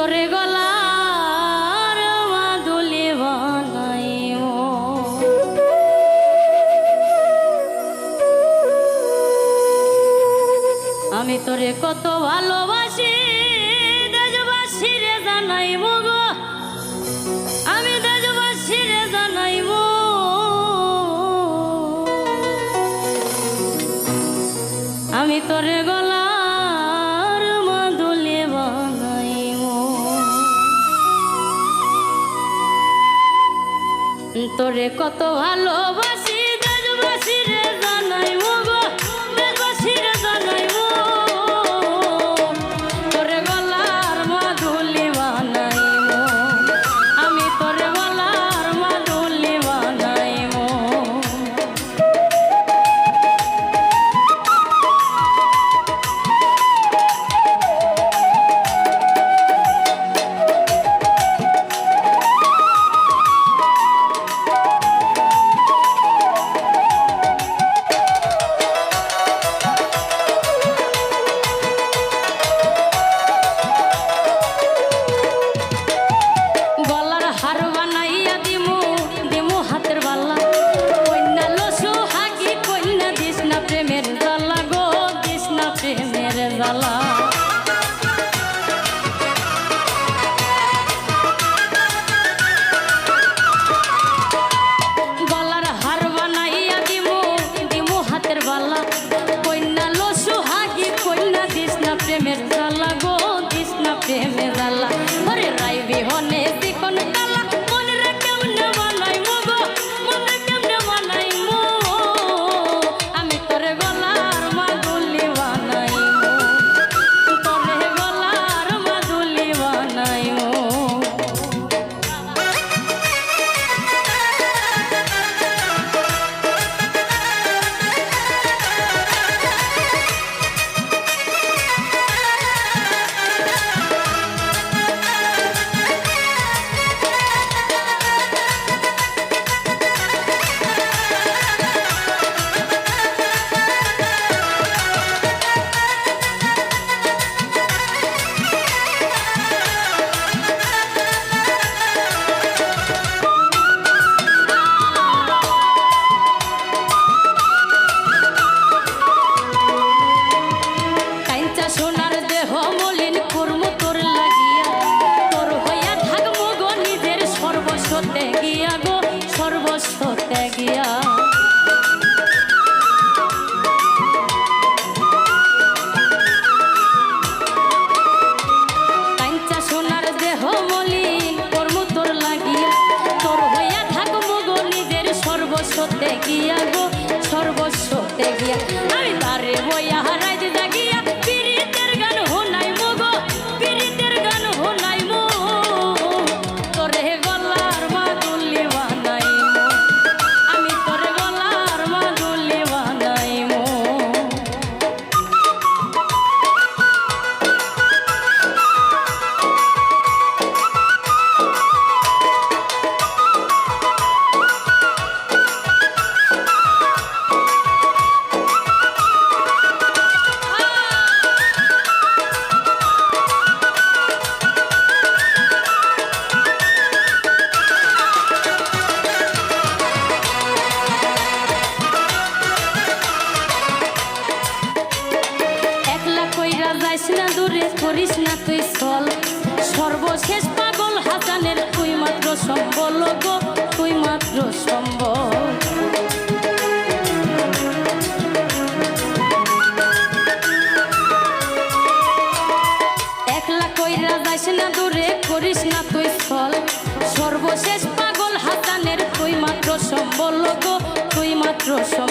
তোরে গলা আমি তোরে কত ভালোবাসি দেশবাসী রে জানাইব গো। আমি দেশবাসী রে জানাইব আমি তোরে গলা তোরে কত ভালোবাসি দেশবাসী রে মনের জ্বালা। সর্বস্ব ত্যাগিয়া গো সর্বস্ব ত্যাগিয়া আমি সর্বশেষ পাগল হাসানের তুই মাত্র সম্বল, গো তুই মাত্র সম্বল। একলা কইরা যাস না দূরে, করিস না তুই ফল সর্বশেষ পাগল হাসানের তুই মাত্র সম্বল, গো তুই মাত্র সম্বল।